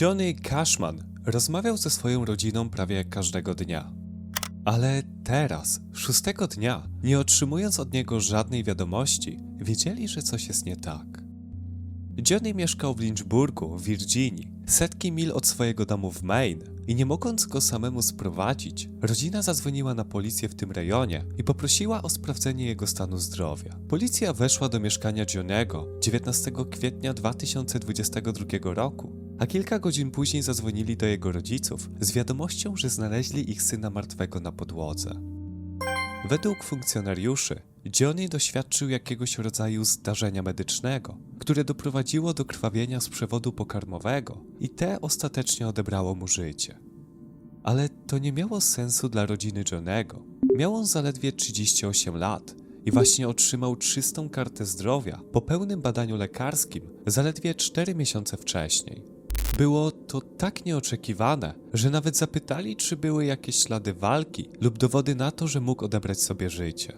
Johnny Cashman rozmawiał ze swoją rodziną prawie każdego dnia. Ale teraz, szóstego dnia, nie otrzymując od niego żadnej wiadomości, wiedzieli, że coś jest nie tak. Johnny mieszkał w Lynchburgu, w Virginii, setki mil od swojego domu w Maine i nie mogąc go samemu sprowadzić, rodzina zadzwoniła na policję w tym rejonie i poprosiła o sprawdzenie jego stanu zdrowia. Policja weszła do mieszkania Johnnego 19 kwietnia 2022 roku, a kilka godzin później zadzwonili do jego rodziców z wiadomością, że znaleźli ich syna martwego na podłodze. Według funkcjonariuszy, Johnny doświadczył jakiegoś rodzaju zdarzenia medycznego, które doprowadziło do krwawienia z przewodu pokarmowego i te ostatecznie odebrało mu życie. Ale to nie miało sensu dla rodziny Johnego. Miał on zaledwie 38 lat i właśnie otrzymał czystą kartę zdrowia po pełnym badaniu lekarskim zaledwie 4 miesiące wcześniej. Było to tak nieoczekiwane, że nawet zapytali, czy były jakieś ślady walki lub dowody na to, że mógł odebrać sobie życie.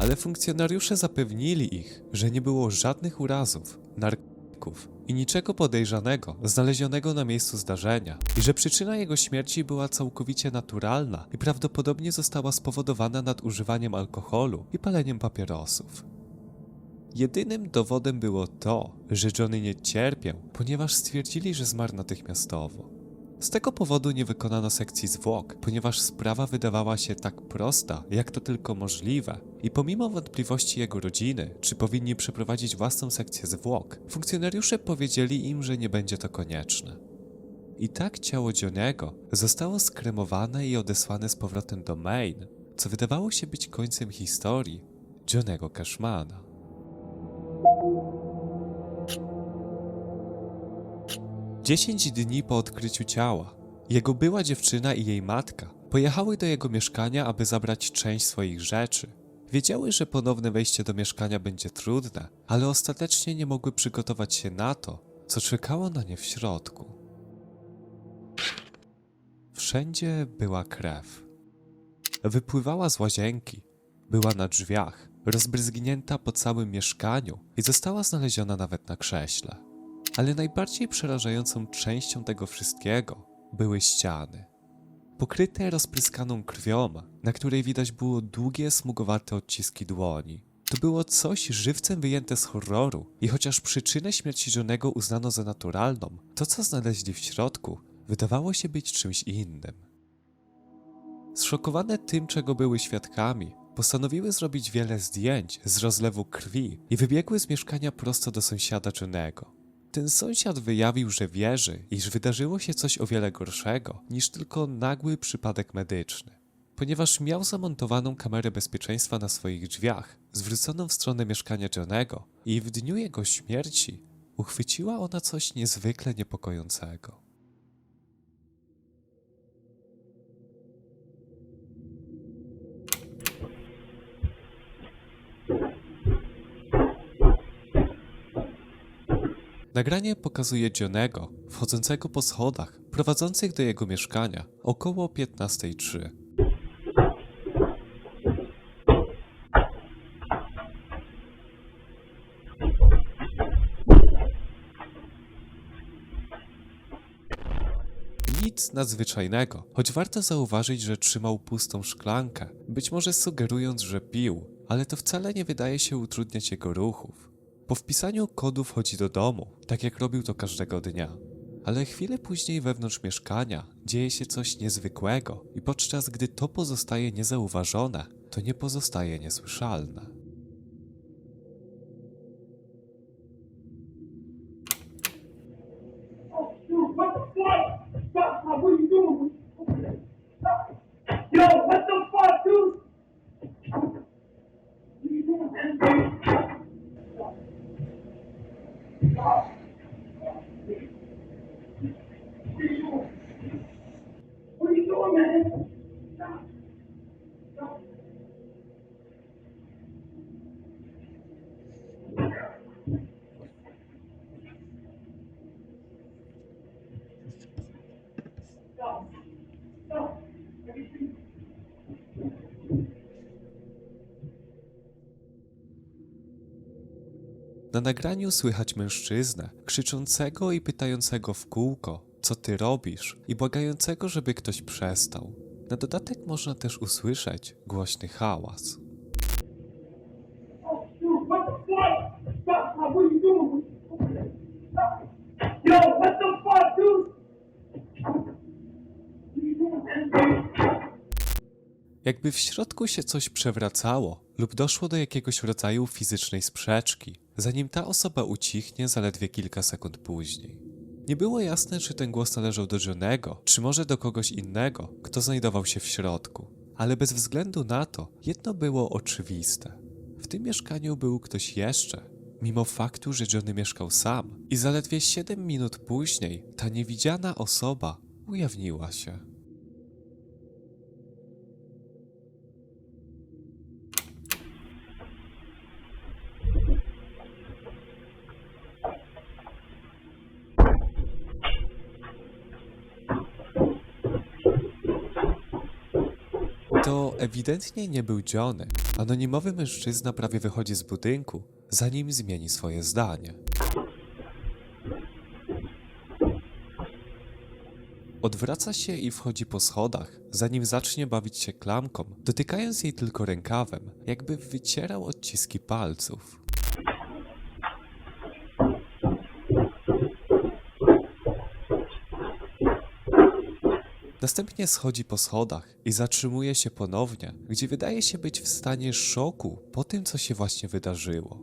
Ale funkcjonariusze zapewnili ich, że nie było żadnych urazów, narkotyków i niczego podejrzanego znalezionego na miejscu zdarzenia i że przyczyna jego śmierci była całkowicie naturalna i prawdopodobnie została spowodowana nadużywaniem alkoholu i paleniem papierosów. Jedynym dowodem było to, że Johnny nie cierpiał, ponieważ stwierdzili, że zmarł natychmiastowo. Z tego powodu nie wykonano sekcji zwłok, ponieważ sprawa wydawała się tak prosta, jak to tylko możliwe. I pomimo wątpliwości jego rodziny, czy powinni przeprowadzić własną sekcję zwłok, funkcjonariusze powiedzieli im, że nie będzie to konieczne. I tak ciało Johnego zostało skremowane i odesłane z powrotem do Maine, co wydawało się być końcem historii Johnego Cashmana. Dziesięć dni po odkryciu ciała, jego była dziewczyna i jej matka pojechały do jego mieszkania, aby zabrać część swoich rzeczy. Wiedziały, że ponowne wejście do mieszkania będzie trudne, ale ostatecznie nie mogły przygotować się na to, co czekało na nie w środku. Wszędzie była krew. Wypływała z łazienki, była na drzwiach, rozbryzgnięta po całym mieszkaniu i została znaleziona nawet na krześle. Ale najbardziej przerażającą częścią tego wszystkiego były ściany. Pokryte rozpryskaną krwią, na której widać było długie, smugowate odciski dłoni. To było coś żywcem wyjęte z horroru i chociaż przyczynę śmierci Johnego uznano za naturalną, to co znaleźli w środku wydawało się być czymś innym. Zszokowane tym, czego były świadkami, postanowiły zrobić wiele zdjęć z rozlewu krwi i wybiegły z mieszkania prosto do sąsiada Johnego. Ten sąsiad wyjawił, że wierzy, iż wydarzyło się coś o wiele gorszego niż tylko nagły przypadek medyczny. Ponieważ miał zamontowaną kamerę bezpieczeństwa na swoich drzwiach, zwróconą w stronę mieszkania Johnego i w dniu jego śmierci uchwyciła ona coś niezwykle niepokojącego. Nagranie pokazuje Johnego wchodzącego po schodach prowadzących do jego mieszkania około 15.03. Nic nadzwyczajnego, choć warto zauważyć, że trzymał pustą szklankę, być może sugerując, że pił, ale to wcale nie wydaje się utrudniać jego ruchów. Po wpisaniu kodu wchodzi do domu, tak jak robił to każdego dnia. Ale chwilę później wewnątrz mieszkania dzieje się coś niezwykłego i podczas gdy to pozostaje niezauważone, to nie pozostaje niesłyszalne. Na nagraniu słychać mężczyznę, krzyczącego i pytającego w kółko, co ty robisz, i błagającego, żeby ktoś przestał. Na dodatek można też usłyszeć głośny hałas. Jakby w środku się coś przewracało lub doszło do jakiegoś rodzaju fizycznej sprzeczki, zanim ta osoba ucichnie zaledwie kilka sekund później. Nie było jasne, czy ten głos należał do Johnego, czy może do kogoś innego, kto znajdował się w środku. Ale bez względu na to, jedno było oczywiste. W tym mieszkaniu był ktoś jeszcze, mimo faktu, że Johnny mieszkał sam. I zaledwie 7 minut później ta niewidziana osoba ujawniła się. To ewidentnie nie był Johnny. Anonimowy mężczyzna prawie wychodzi z budynku, zanim zmieni swoje zdanie. Odwraca się i wchodzi po schodach, zanim zacznie bawić się klamką, dotykając jej tylko rękawem, jakby wycierał odciski palców. Następnie schodzi po schodach i zatrzymuje się ponownie, gdzie wydaje się być w stanie szoku po tym, co się właśnie wydarzyło.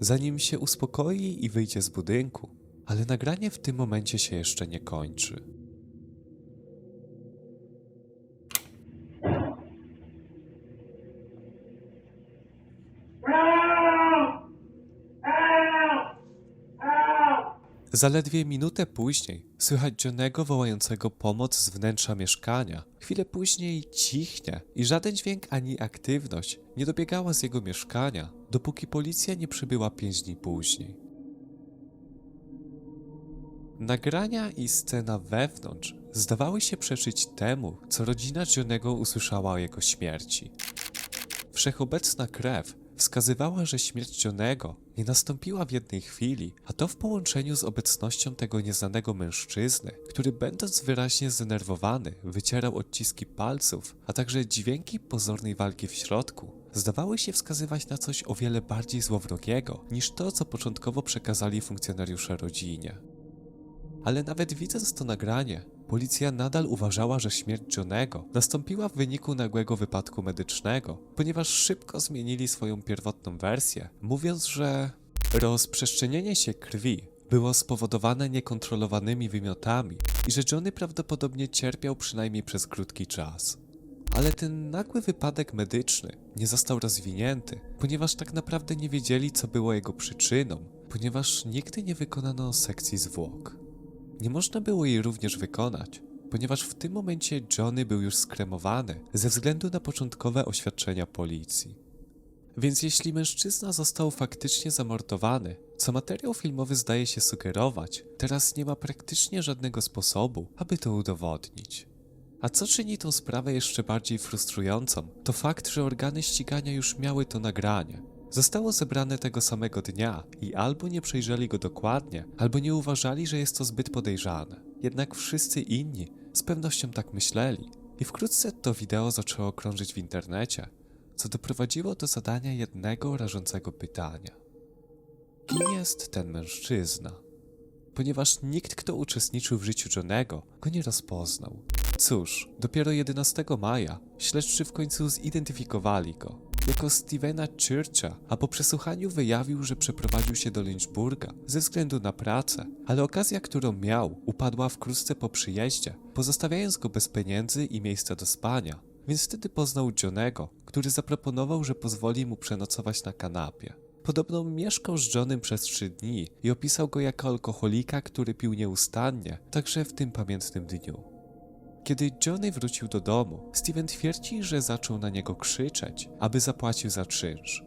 Zanim się uspokoi i wyjdzie z budynku, ale nagranie w tym momencie się jeszcze nie kończy. Zaledwie minutę później słychać Johnego wołającego pomoc z wnętrza mieszkania. Chwilę później cichnie i żaden dźwięk ani aktywność nie dobiegała z jego mieszkania, dopóki policja nie przybyła pięć dni później. Nagrania i scena wewnątrz zdawały się przeczyć temu, co rodzina Johnego usłyszała o jego śmierci. Wszechobecna krew wskazywała, że śmierć Johnego nie nastąpiła w jednej chwili, a to w połączeniu z obecnością tego nieznanego mężczyzny, który będąc wyraźnie zdenerwowany, wycierał odciski palców, a także dźwięki pozornej walki w środku, zdawały się wskazywać na coś o wiele bardziej złowrogiego niż to, co początkowo przekazali funkcjonariusze rodzinie. Ale nawet widząc to nagranie, policja nadal uważała, że śmierć Johnego nastąpiła w wyniku nagłego wypadku medycznego, ponieważ szybko zmienili swoją pierwotną wersję, mówiąc, że rozprzestrzenienie się krwi było spowodowane niekontrolowanymi wymiotami i że Johnny prawdopodobnie cierpiał przynajmniej przez krótki czas. Ale ten nagły wypadek medyczny nie został rozwinięty, ponieważ tak naprawdę nie wiedzieli, co było jego przyczyną, ponieważ nigdy nie wykonano sekcji zwłok. Nie można było jej również wykonać, ponieważ w tym momencie Johnny był już skremowany ze względu na początkowe oświadczenia policji. Więc jeśli mężczyzna został faktycznie zamordowany, co materiał filmowy zdaje się sugerować, teraz nie ma praktycznie żadnego sposobu, aby to udowodnić. A co czyni tą sprawę jeszcze bardziej frustrującą, to fakt, że organy ścigania już miały to nagranie. Zostało zebrane tego samego dnia i albo nie przejrzeli go dokładnie, albo nie uważali, że jest to zbyt podejrzane. Jednak wszyscy inni z pewnością tak myśleli. I wkrótce to wideo zaczęło krążyć w internecie, co doprowadziło do zadania jednego rażącego pytania. Kim jest ten mężczyzna? Ponieważ nikt, kto uczestniczył w życiu Johnego, go nie rozpoznał. Cóż, dopiero 11 maja śledczy w końcu zidentyfikowali go jako Stevena Churcha, a po przesłuchaniu wyjawił, że przeprowadził się do Lynchburga ze względu na pracę, ale okazja, którą miał, upadła wkrótce po przyjeździe, pozostawiając go bez pieniędzy i miejsca do spania. Więc wtedy poznał Johnego, który zaproponował, że pozwoli mu przenocować na kanapie. Podobno mieszkał z Johnem przez trzy dni i opisał go jako alkoholika, który pił nieustannie, także w tym pamiętnym dniu. Kiedy Johnny wrócił do domu, Steven twierdzi, że zaczął na niego krzyczeć, aby zapłacił za czynsz.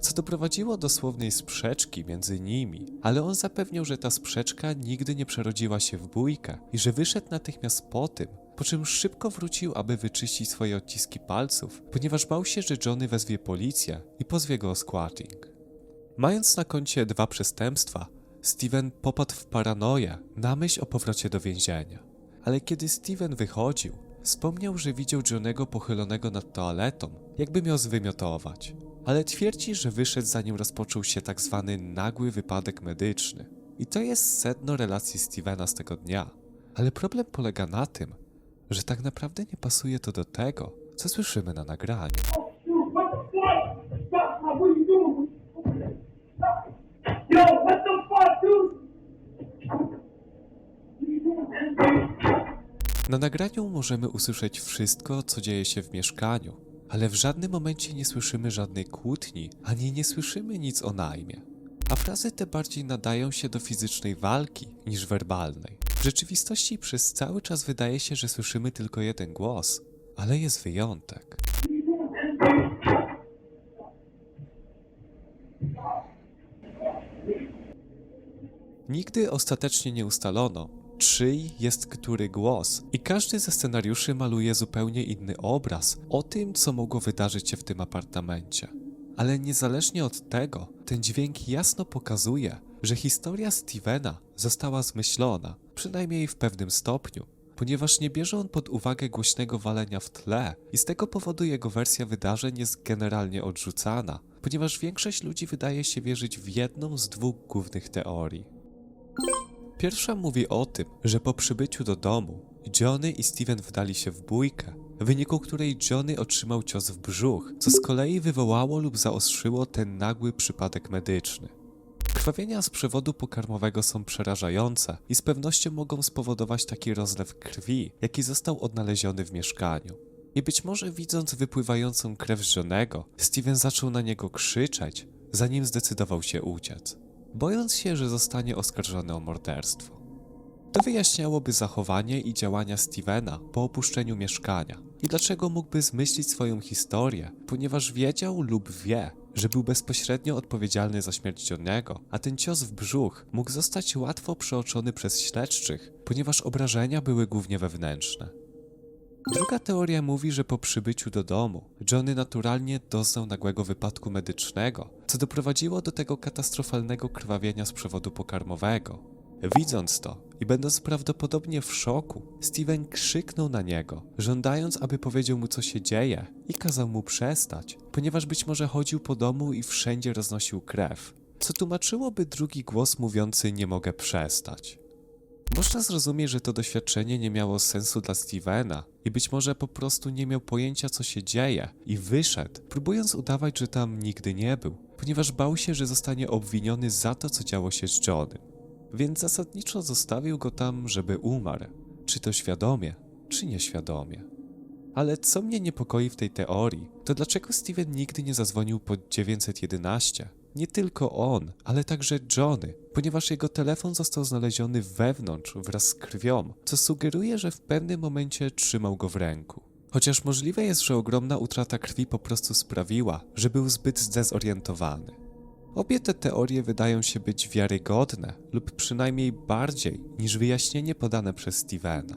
Co doprowadziło do słownej sprzeczki między nimi, ale on zapewniał, że ta sprzeczka nigdy nie przerodziła się w bójkę i że wyszedł natychmiast po tym, po czym szybko wrócił, aby wyczyścić swoje odciski palców, ponieważ bał się, że Johnny wezwie policję i pozwie go o squatting. Mając na koncie dwa przestępstwa, Steven popadł w paranoję na myśl o powrocie do więzienia. Ale kiedy Steven wychodził, wspomniał, że widział Johnego pochylonego nad toaletą, jakby miał zwymiotować. Ale twierdzi, że wyszedł zanim rozpoczął się tak zwany nagły wypadek medyczny. I to jest sedno relacji Stevena z tego dnia. Ale problem polega na tym, że tak naprawdę nie pasuje to do tego, co słyszymy na nagraniu. Na nagraniu możemy usłyszeć wszystko, co dzieje się w mieszkaniu, ale w żadnym momencie nie słyszymy żadnej kłótni, ani nie słyszymy nic o najmie. A frazy te bardziej nadają się do fizycznej walki niż werbalnej. W rzeczywistości przez cały czas wydaje się, że słyszymy tylko jeden głos, ale jest wyjątek. Nigdy ostatecznie nie ustalono, czyj jest który głos, i każdy ze scenariuszy maluje zupełnie inny obraz o tym, co mogło wydarzyć się w tym apartamencie. Ale niezależnie od tego, ten dźwięk jasno pokazuje, że historia Stevena została zmyślona, przynajmniej w pewnym stopniu, ponieważ nie bierze on pod uwagę głośnego walenia w tle i z tego powodu jego wersja wydarzeń jest generalnie odrzucana, ponieważ większość ludzi wydaje się wierzyć w jedną z dwóch głównych teorii. Pierwsza mówi o tym, że po przybyciu do domu Johnny i Steven wdali się w bójkę, w wyniku której Johnny otrzymał cios w brzuch, co z kolei wywołało lub zaostrzyło ten nagły przypadek medyczny. Krwawienia z przewodu pokarmowego są przerażające i z pewnością mogą spowodować taki rozlew krwi, jaki został odnaleziony w mieszkaniu. I być może widząc wypływającą krew z Johnego, Steven zaczął na niego krzyczeć, zanim zdecydował się uciec bojąc się, że zostanie oskarżony o morderstwo. To wyjaśniałoby zachowanie i działania Stevena po opuszczeniu mieszkania i dlaczego mógłby zmyślić swoją historię, ponieważ wiedział lub wie, że był bezpośrednio odpowiedzialny za śmierć Johnego, a ten cios w brzuch mógł zostać łatwo przeoczony przez śledczych, ponieważ obrażenia były głównie wewnętrzne. Druga teoria mówi, że po przybyciu do domu Johnny naturalnie doznał nagłego wypadku medycznego, co doprowadziło do tego katastrofalnego krwawienia z przewodu pokarmowego. Widząc to i będąc prawdopodobnie w szoku, Steven krzyknął na niego, żądając, aby powiedział mu, co się dzieje, i kazał mu przestać, ponieważ być może chodził po domu i wszędzie roznosił krew, co tłumaczyłoby drugi głos mówiący: Nie mogę przestać. Można zrozumieć, że to doświadczenie nie miało sensu dla Stevena i być może po prostu nie miał pojęcia, co się dzieje i wyszedł, próbując udawać, że tam nigdy nie był, ponieważ bał się, że zostanie obwiniony za to, co działo się z Johnem. Więc zasadniczo zostawił go tam, żeby umarł. Czy to świadomie, czy nieświadomie. Ale co mnie niepokoi w tej teorii, to dlaczego Steven nigdy nie zadzwonił pod 911? Nie tylko on, ale także Johnny, ponieważ jego telefon został znaleziony wewnątrz wraz z krwią, co sugeruje, że w pewnym momencie trzymał go w ręku. Chociaż możliwe jest, że ogromna utrata krwi po prostu sprawiła, że był zbyt zdezorientowany. Obie te teorie wydają się być wiarygodne, lub przynajmniej bardziej niż wyjaśnienie podane przez Stevena.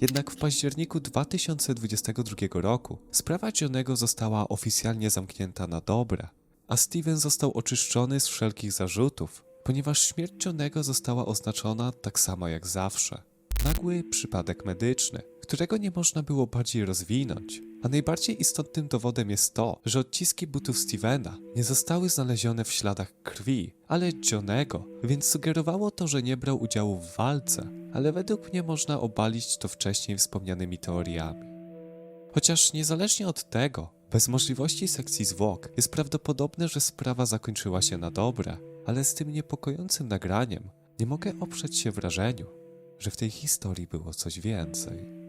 Jednak w październiku 2022 roku sprawa Johnego została oficjalnie zamknięta na dobre, a Steven został oczyszczony z wszelkich zarzutów, ponieważ śmierć Johnego została oznaczona tak samo jak zawsze. Nagły przypadek medyczny, którego nie można było bardziej rozwinąć. A najbardziej istotnym dowodem jest to, że odciski butów Stevena nie zostały znalezione w śladach krwi, ale Johnego, więc sugerowało to, że nie brał udziału w walce, ale według mnie można obalić to wcześniej wspomnianymi teoriami. Chociaż niezależnie od tego, bez możliwości sekcji zwłok, jest prawdopodobne, że sprawa zakończyła się na dobre, ale z tym niepokojącym nagraniem nie mogę oprzeć się wrażeniu, że w tej historii było coś więcej.